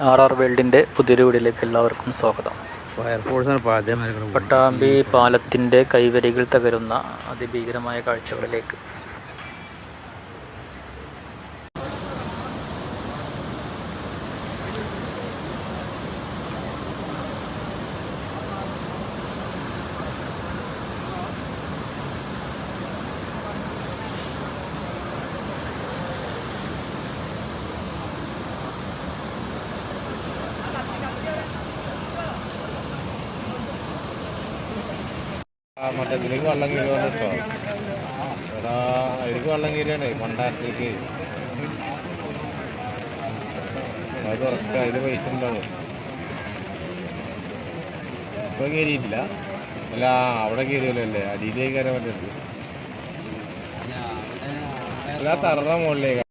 R R വേൾഡിന്റെ പുതിയൊരു വീടിലേക്ക് എല്ലാവർക്കും സ്വാഗതം. പട്ടാമ്പി പാലത്തിന്റെ കൈവരികൾ തകരുന്ന അതിഭീകരമായ കാഴ്ചകളിലേക്ക് മറ്റേ ഇതിലേക്ക് വെള്ളം കീഴ് കേട്ടോ. എടാ അതിലേക്ക് വെള്ളം കീഴാണ് മണ്ടാരത്തിലേക്ക് അത് ഉറക്ക അതിൽ പൈസ ഉണ്ടാവും. ഇപ്പൊ കയറിയിട്ടില്ല. അല്ല അവിടെ കയറിയല്ലോ അല്ലേ അടിയിലേക്ക് കയറാൻ പറ്റത്തില്ല. അല്ല തറ മുകളിലേക്ക്.